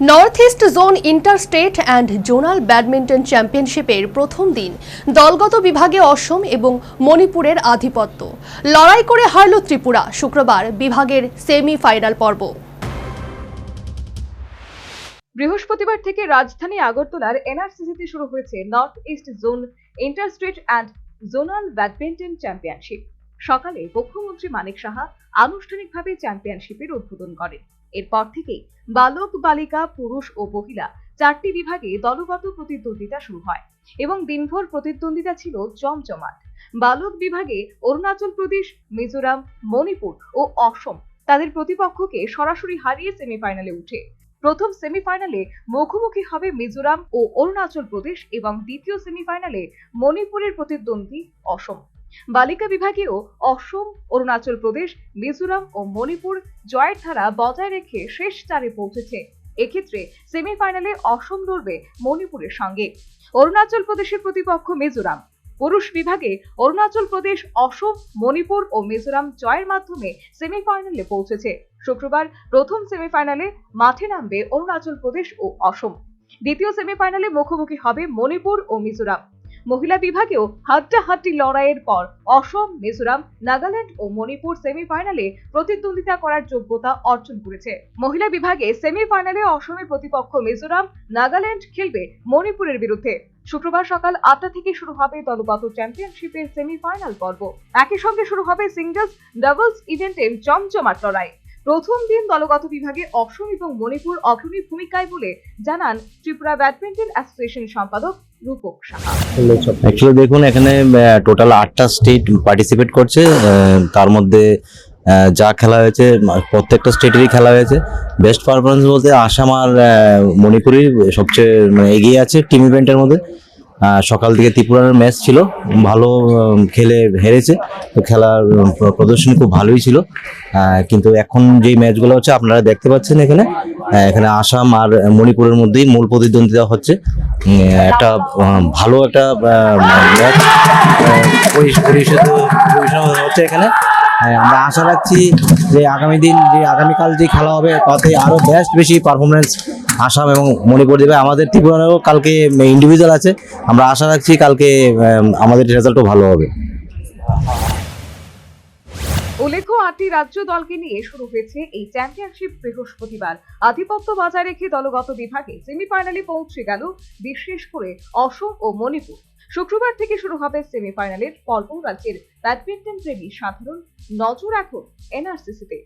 North east zone inter state and zonal badminton চ্যাম্পিয়নশিপের প্রথম দিন। দলগত বিভাগে অসম এবং মণিপুরের আধিপত্য। লড়াই করে হারল ত্রিপুরা, শুক্রবার বিভাগের সেমিফাইনাল পর্ব। বৃহস্পতিবার থেকে রাজধানী আগরতলার এনআরসিসিতে শুরু হয়েছে north east zone inter state and zonal badminton championship সকালে মুখ্যমন্ত্রী মানিক সাহা আনুষ্ঠানিকভাবে চ্যাম্পিয়নশিপের উদ্বোধন করেন। এরপর থেকেই বালক, বালিকা, পুরুষ ও মহিলা চারটি বিভাগে দলগত প্রতিদ্বন্দ্বিতা শুরু হয় এবং দিনভর প্রতিদ্বন্দ্বিতা ছিল জমজমাট। বালক বিভাগে অরুণাচল প্রদেশ, মিজোরাম, মণিপুর ও অসম তাদের প্রতিপক্ষকে সরাসরি হারিয়ে সেমিফাইনালে উঠে। প্রথম সেমিফাইনালে মুখোমুখি হবে মিজোরাম ও অরুণাচল প্রদেশ এবং দ্বিতীয় সেমিফাইনালে মণিপুরের প্রতিদ্বন্দ্বী অসম। বালিকা বিভাগেও অসম, অরুণাচল প্রদেশ, মিজোরাম ও মণিপুর জয়ের ধারা বজায় রেখে শেষ চারে পৌঁছেছে। এক্ষেত্রে সেমিফাইনালে অসম লড়বে মণিপুরের সঙ্গে। অরুণাচল প্রদেশের প্রতিপক্ষ মিজোরাম। পুরুষ বিভাগে অরুণাচল প্রদেশ, অসম, মণিপুর ও মিজোরাম জয়ের মাধ্যমে সেমিফাইনালে পৌঁছেছে। শুক্রবার প্রথম সেমিফাইনালে মাঠে নামবে অরুণাচল প্রদেশ ও অসম। দ্বিতীয় সেমিফাইনালে মুখোমুখি হবে মণিপুর ও মিজোরাম। মহিলা বিভাগেও হাড্ডাহাড্ডি লড়াইয়ের পর অসম, মিজোরাম, নাগাল্যান্ড ও মণিপুর সেমিফাইনালে প্রতিদ্বন্দ্বিতা করার যোগ্যতা অর্জন করেছে। মহিলা বিভাগে সেমিফাইনালে অসমের প্রতিপক্ষ মিজোরাম, নাগাল্যান্ড খেলবে মণিপুরের বিরুদ্ধে। শুক্রবার সকাল আটটা থেকে শুরু হবে দলগত চ্যাম্পিয়নশিপের সেমিফাইনাল পর্ব। একই সঙ্গে শুরু হবে সিঙ্গলস, ডাবলস ইভেন্টের জমজমাট লড়াই। প্রথম দিন দলগত বিভাগে অসম এবং মণিপুর অগ্রণী ভূমিকায় বলে জানান ত্রিপুরা ব্যাডমিন্টন অ্যাসোসিয়েশন সম্পাদক রূপক সাহা। অ্যাকচুয়ালি দেখুন, এখানে টোটাল আটটা স্টেট পার্টিসিপেট করছে তার মধ্যে যা খেলা হয়েছে প্রত্যেকটা স্টেটেরই খেলা হয়েছে। বেস্ট পারফরমেন্স বলতে আসাম আর মণিপুরই সবচেয়ে মানে এগিয়ে আছে টিম ইভেন্টের মধ্যে। সকাল থেকে ত্রিপুরার ম্যাচ ছিল। ভালো খেলে হেরেছে। তো খেলার প্রদর্শন খুব ভালোই ছিল। কিন্তু এখন যেই ম্যাচগুলো হচ্ছে আপনারা দেখতে পাচ্ছেন এখানে। এখানে আসাম আর মণিপুরের মধ্যেই মূল প্রতিদ্বন্দ্বিতা হচ্ছে। একটা ভালো একটা ম্যাচ হচ্ছে এখানে। আহ, আমরা আশা রাখছি যে আগামী দিন যে আগামীকাল যে খেলা হবে তাতে আরও বেস্ট বেশি পারফরমেন্স আসাম এবং মণিপুর দেবে আমাদের ত্রিপুরারও কালকে ইন্ডিভিজুয়াল আছে, আমরা আশা রাখছি কালকে আমাদের রেজাল্টও ভালো হবে। উল্লেখ্য, আটটি রাজ্য দলকে নিয়ে শুরু হয়েছে এই চ্যাম্পিয়নশিপ বৃহস্পতিবার। আধিপত্য বজায় রেখে দলগত বিভাগে সেমিফাইনালে পৌঁছে গেল বিশেষ করে অসম ও মণিপুর। শুক্রবার থেকে শুরু হবে সেমিফাইনালের পর্ব রাজ্যের ব্যাডমিন্টন প্রেমী সাধারণ নজর রাখুন এনআরসিসিতে।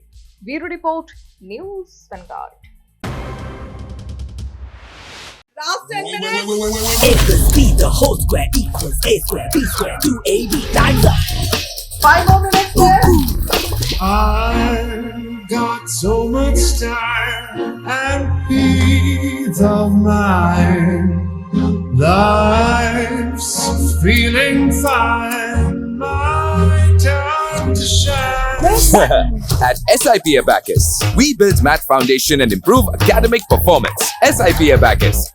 Bureau report, news vanguard. Last 10 minutes. A plus B, the whole square equals A square, B square, 2AB, times up. Five more minutes left. I've got so much time and peace of mind. Life's feeling fine. My time to shine. At SIP Abacus, we build math foundation and improve academic performance. SIP Abacus,